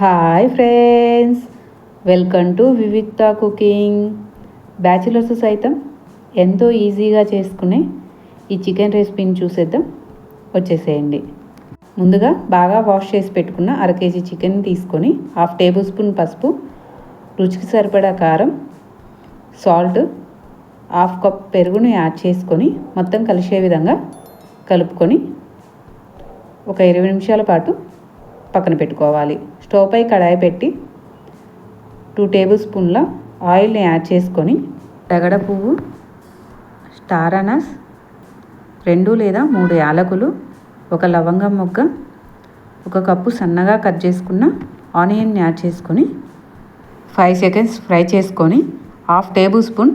Hi friends welcome to Vivikta cooking bachelors సైతం ఎంతో ఈజీగా చేసుకునే ఈ చికెన్ రెసిపీని చూసేద్దాం. వచ్చేసేయండి. ముందుగా బాగా వాష్ చేసి పెట్టుకున్న అర కేజీ చికెన్ తీసుకొని హాఫ్ టేబుల్ స్పూన్ పసుపు రుచికి సరిపడా కారం సాల్ట్ హాఫ్ కప్ పెరుగును యాడ్ చేసుకొని మొత్తం కలిసే విధంగా కలుపుకొని ఒక ఇరవై నిమిషాల పాటు పక్కన పెట్టుకోవాలి. స్టవ్ పై కడాయి పెట్టి టూ టేబుల్ స్పూన్ల ఆయిల్ని యాడ్ చేసుకొని తగడ పువ్వు స్టార్ అనస్ రెండు లేదా మూడు యాలకులు ఒక లవంగం మొగ్గ ఒక కప్పు సన్నగా కట్ చేసుకున్న ఆనియన్ని యాడ్ చేసుకొని ఫైవ్ సెకండ్స్ ఫ్రై చేసుకొని హాఫ్ టేబుల్ స్పూన్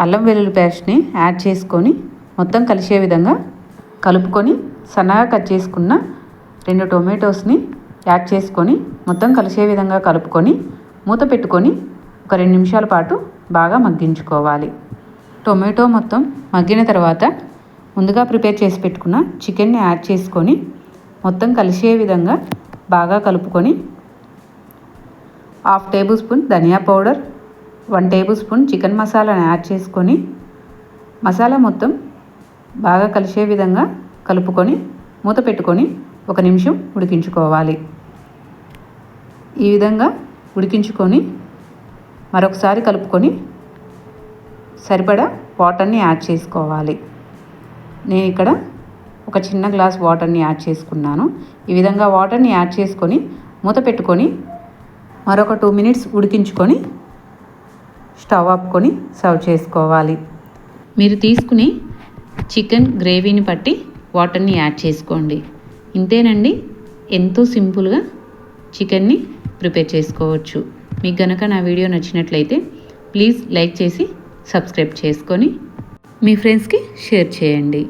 అల్లం వెల్లుల్లి పేస్ట్ని యాడ్ చేసుకొని మొత్తం కలిసే విధంగా కలుపుకొని సన్నగా కట్ చేసుకున్న రెండు టొమాటోస్ని యాడ్ చేసుకొని మొత్తం కలిసే విధంగా కలుపుకొని మూత పెట్టుకొని ఒక రెండు నిమిషాల పాటు బాగా మగ్గించుకోవాలి. టొమాటో మొత్తం మగ్గిన తర్వాత ముందుగా ప్రిపేర్ చేసి పెట్టుకున్న చికెన్ని యాడ్ చేసుకొని మొత్తం కలిసే విధంగా బాగా కలుపుకొని హాఫ్ టేబుల్ స్పూన్ ధనియా powder one tablespoon chicken మసాలాను యాడ్ చేసుకొని మసాలా మొత్తం బాగా కలిసే విధంగా కలుపుకొని మూత పెట్టుకొని ఒక నిమిషం ఉడికించుకోవాలి. ఈ విధంగా ఉడికించుకొని మరొకసారి కలుపుకొని సరిపడా వాటర్ని యాడ్ చేసుకోవాలి. నేను ఇక్కడ ఒక చిన్న గ్లాస్ వాటర్ని యాడ్ చేసుకున్నాను. ఈ విధంగా వాటర్ని యాడ్ చేసుకొని మూత పెట్టుకొని మరొక టూ మినిట్స్ ఉడికించుకొని స్టవ్ ఆపుకొని సర్వ్ చేసుకోవాలి. మీరు తీసుకుని చికెన్ గ్రేవీని బట్టి వాటర్ని యాడ్ చేసుకోండి. ఇంతేనండి. ఎంతో సింపుల్గా చికెన్ని ప్రిపేర్ చేసుకోవచ్చు. మీకు గనక నా వీడియో నచ్చినట్లయితే ప్లీజ్ లైక్ చేసి సబ్స్క్రైబ్ చేసుకొని మీ ఫ్రెండ్స్కి షేర్ చేయండి.